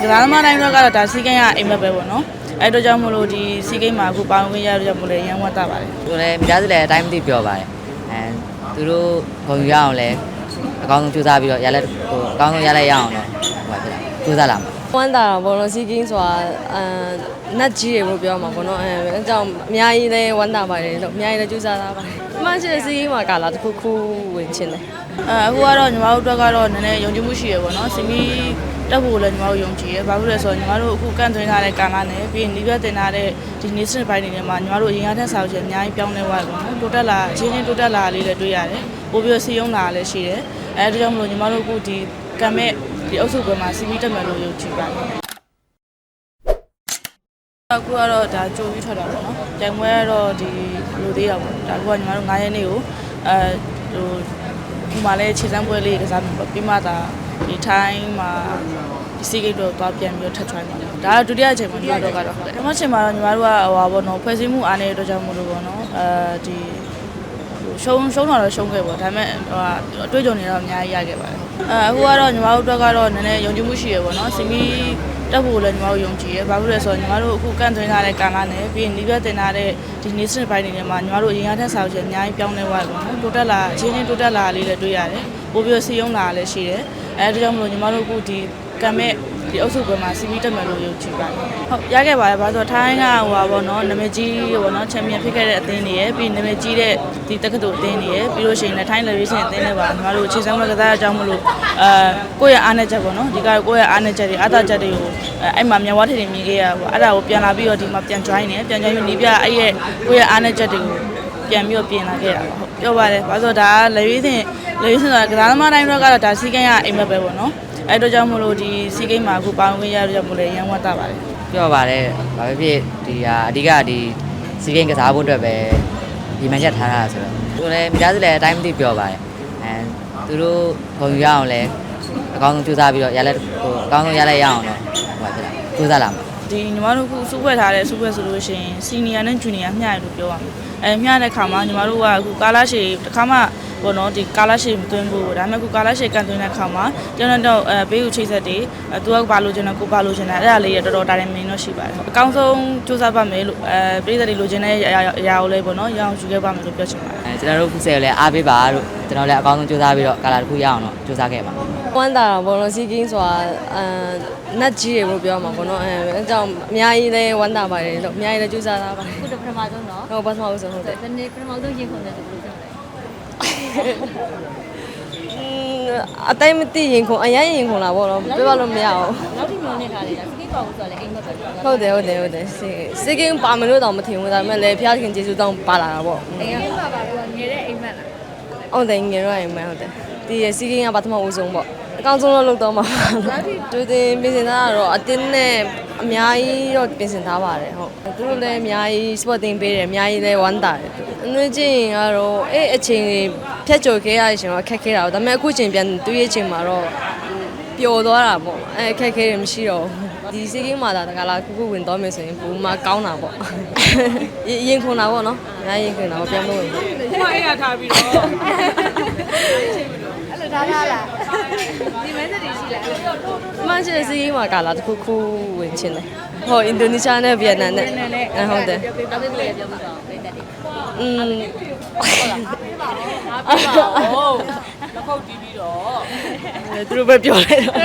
ကစားသမားတိုင်းတော့ကတော့ဒါစီကိန်းကအိမ်မက်ပဲပေါ့နော်အဲ့တော့ကြောင့်မလို့ဒီစီကိန်းမှာအခုပေါင်းဝင်ရတော့ကြောင့်မလို့ရန်ဝတ်တာပါတယ်သူလည်းမိသားစုလည်းအတိုင်းမသိပြောပါတယ်အဲသူတို့ဂုဏ်ယူရအောင်လည်းအကောင်းဆုံးကြိုးစားပြီးတော့ရလက်ဟိုအကောင်းဆုံးရလက်ရအောင်တော့ဟိုပါဖြစ်တာကြိုးစားလာမှာဝမ်းတာတာဘောနော်စီကင်းဆိုတာအဲနတ်ကြီးတွေလို့ပြောမှာပေါ့နော်အဲအဲကြောင့်အများကြီးလဲဝမ်းတာပါတယ်လို့အများကြီးလဲကြိုးစားတာပါတယ်အမှန်ရှိတဲ့စီကင်းမှာကာလာတစ်ခုခုဝင်ချင်းတယ်အဲအခုကတော့ညီမတို့အတွက်ကတော့နည်းနည်းယုံကြည်မှုရှိရပေါ့နော်စီမီ တက်ဖို့လည်းညီမတို့ယုံကြည်ရဘာလို့လဲဆိုတော့ညီမတို့အခုကန်သွင်းထားတဲ့ကာလာနဲ့ပြီးရင်ဒီဘက်တင်ထားတဲ့ဒီနေ့စစ်ပိုင်းတွေထဲမှာညီမတို့အရင်ကထက်ဆောက်ချက်အများကြီးပြောင်းလဲသွားပြီပေါ့နော်တိုတက်လာအချင်းချင်းတိုတက်လာလေးလည်းတွေ့ရတယ်ပို့ပြီးတော့စီယုံလာလည်းရှိတယ်အဲဒါကြောင့်မလို့ညီမတို့အခုဒီကံမဲ့ဒီအုပ်စုပွဲမှာစီမီတက်မယ်လို့ယုံကြည်ပါတယ်အခုကတော့ဒါကြိုပြီးထွက်တာပေါ့နော်။တိုင်ပွဲကတော့ဒီလိုသေးတာပေါ့။ဒါကညီမတို့9ရက်နေ့ကိုအဲဟိုဒီမှာလည်းခြေစမ်းပွဲလေးကစားမှာပေါ့။ပြီးမှသာ ဒီထိုင်းမှာဒီစီကိတ်တော့သွားပြန်ပြီးတော့ထပ်ထွိုင်းပါမယ်။ဒါကဒုတိယအချိန်မှာညီမတို့ကတော့ဟုတ်တယ်။ဒီမှာချိန်မှာတော့ညီမတို့ကဟိုပါပေါ့နော်ဖွဲ့စည်းမှုအားနေတဲ့အတွက်ကြောင့်မလို့ပေါ့နော်။အဲဒီ ရှုံးရှုံးတော့ရှုံးခဲ့ပေါ့ဒါပေမဲ့ဟိုအတွေ့အကြုံတွေတော့အများကြီးရခဲ့ပါတယ်အဲအခုကတော့ညီမတို့အတွက်ကတော့နည်းနည်းယုံကြည်မှုရှိရပေါ့နော်စီမီတက်ဖို့လည်းညီမတို့ယုံကြည်ရဘာလို့လဲဆိုတော့ညီမတို့အခုကန်သွင်းထားတဲ့ကာလာနဲ့ပြီးရင်ဒီဘက်တင်ထားတဲ့ဒီနေ့စစ်ပိုင်းတွေထဲမှာညီမတို့အရင်ကထက်ဆောက်ချက်အများကြီးပြောင်းလဲသွားပြီပေါ့နော်တိုတက်လာအချင်းချင်းတိုတက်လာလေးလည်းတွေ့ရတယ်ပို့ပြီးတော့စီယုံလာလည်းရှိတယ်အဲဒါကြောင့်မလို့ညီမတို့အခုဒီကံမဲ့ ဒီအုပ်စုပွဲမှာစီမီတက်မယ်လို့ယုံကြည်ပါတယ်ဟုတ်ရခဲ့ပါတယ်ဘာလို့ဆိုတော့ထိုင်းကဟိုပါပေါ့နော်နာမည်ကြီးဟိုနော်ချန်ပီယံဖြစ်ခဲ့တဲ့အသင်းတွေရဲ့ပြီးနာမည်ကြီးတဲ့ဒီတက္ကသိုလ်အသင်းတွေရဲ့ပြီးလို့ရှိရင်လည်းထိုင်းလေဗီရှင်အသင်းတွေပါညီမတို့အခြေစမ်းပွဲကစားရအကြောင်းမလို့အဲကိုယ့်ရဲ့အားနဲ့ချက်ပေါ့နော်ဒီကကိုယ့်ရဲ့အားနဲ့ချက်တွေအားသာချက်တွေကိုအဲအဲ့မှာမြန်ဝါထည်တွေမြင်ခဲ့ရပေါ့အဲ့ဒါကိုပြန်လာပြီးတော့ဒီမှာပြန် join နေပြန် join ပြီးနေပြအဲ့ရဲ့ကိုယ့်ရဲ့အားနဲ့ချက်တွေကိုပြန်ပြီးတော့ပြင်လာခဲ့တာပါဟုတ်ပြောပါတယ်ဘာလို့ဆိုတော့ဒါကလေဗီရှင်လေဗီရှင်ဆိုတာကစားသမားတိုင်းတော့ကတော့ဒါစီကိန်းကအိမ်မက်ပဲပေါ့နော် အဲ့တော့ကြောင့်မလို့ဒီစီကိန်းမှာအခုပေါင်းဝင်ရတော့ကြောင့်မလို့ရန်ဝတ်တာပါတယ်ပြောပါတယ်ဘာပဲဖြစ်ဒီဟာအဓိကဒီစီကင်းကစားဖို့အတွက်ပဲဒီမှန်ချက်ထားတာဆိုတော့သူလည်းမိသားစုလည်းအတိုင်းမသိပြောပါတယ်အဲသူတို့ဂုဏ်ယူရအောင်လည်းအကောင်းဆုံးကြိုးစားပြီးတော့ရလက်ဟိုအကောင်းဆုံးရလက်ရအောင်တော့ဟိုပါဖြစ်တာကြိုးစားလာမှာ ဒီညီမတို့ခုစုဖွဲ့ထားတဲ့စုဖွဲ့ဆိုလို့ရှိရင်စီနီယာနဲ့ဂျူနီယာမျှရလို့ပြောရမှာအဲမျှတဲ့ခါမှာညီမတို့ကအခုကာလာရှည်တစ်ခါမှဘောနော်ဒီကာလာရှည်မသွင်းဘူးဒါပေမဲ့ခုကာလာရှည်ကန်သွင်းတဲ့ခါမှာကျွန်တော်တို့အဲဘေးကိုချိတ်ဆက်တွေအဲသူကဘာလို့ချင်တယ်ကိုဘာလို့ချင်တယ်အဲ့ဒါလေးရတော်တော်တာတယ်မင်းတော့ရှိပါတယ်အကောင်းဆုံးစူးစမ်းပါမယ်လို့အဲပြည်သက်တွေလိုချင်တဲ့အရာအရာကိုလည်းပေါ့နော်ရအောင်ယူခဲ့ပါမယ်လို့ပြောချင်ပါတယ်အဲကျွန်တော်တို့ဖူးဆယ်ကိုလည်းအားပေးပါလို့ကျွန်တော်လည်းအကောင်းဆုံးကြိုးစားပြီးတော့ကာလာတစ်ခုရအောင်တော့ကြိုးစားခဲ့ပါဝမ်းတာတာဘောနော်စီကင်းဆိုတာအဲနတ်ကြီးတွေလို့ပြောမှာပေါ့နော်အဲအဲကြောင့်အများကြီးလဲဝမ်းတာပါတယ်လို့အများကြီးလဲကြိုးစားတာပါတယ်ခုတော့ပထမဆုံးတော့ဟုတ်ပါစမအောင်ဆုံးဟုတ်တယ်ဒီနေ့ပထမဆုံးရင်ခုန်တယ်ဆိုလို့ပြောတယ်อืม အတိုင်းမသိရင်ခုံအရင်ရင်ခုံလာပေါ့နော်ပြပါလို့မရအောင်နောက်တစ်မျိုးနဲ့ထားလိုက်တာစကိတ်ပါဘူးဆိုတော့လည်းအိမ်မက်ပဲပြောတာဟုတ်တယ်ဟုတ်တယ်ဟုတ်တယ်စီစီကင်းပါမလို့တော့မထင်ဘူးဒါပေမဲ့လည်းဖျားခင်ကျေးဇူးတောင်းပါလာတာပေါ့အိမ်ကပါပါတော့ငယ်တဲ့အိမ်မက်လားဟုတ်တယ်ငယ်တော့ရင်မဟုတ်တယ်ဒီရစီကင်းကပထမဦးဆုံးပေါ့ အကောင်းဆုံးတော့လုပ်တော့မှာတူတင်ပြင်ဆင်တာကတော့အတင်းနဲ့အများကြီးတော့ပြင်ဆင်ထားပါတယ်ဟုတ်သူတို့လည်းအများကြီး sporting ပေးတယ်အများကြီးလည်းဝမ်းတာတယ်အနည်းချင်းကတော့အဲ့အချိန်တွေဖြတ်ကျော်ခဲ့ရရှင်တော့ခက်ခဲတာပေါ့ဒါပေမဲ့အခုချိန်ပြန်တွေးရချိန်မှာတော့ပျော်သွားတာပေါ့အဲ့ခက်ခဲတယ်မရှိတော့ဘူးဒီစီကင်းမှာဒါတကလားခုခုဝင်တော့မယ်ဆိုရင်ပုံမှကောင်းတာပေါ့ရင်ခုန်တာပေါ့နော်အများရင်ခုန်တာပေါ့ပြန်မလို့ဝင်ပေါ့ကိုယ်အဲ့ရထားပြီးတော့အဲ့လိုထားထားလား ဒီမဲစတွေရှိလားမန်ချက်စီးမှာကာလာတစ်ခုခုဝင်ချင်းတယ်ဟောအင်ဒိုနီးရှားနဲ့ဗီယက်နမ်နဲ့အဲဟုတ်တယ်ပြောပြပြောပြပြောပြတော့ပြတက်တယ်อืมဟုတ်လက်ခုပ်တီးပြီးတော့သူတို့ပဲပြောလိုက်တော့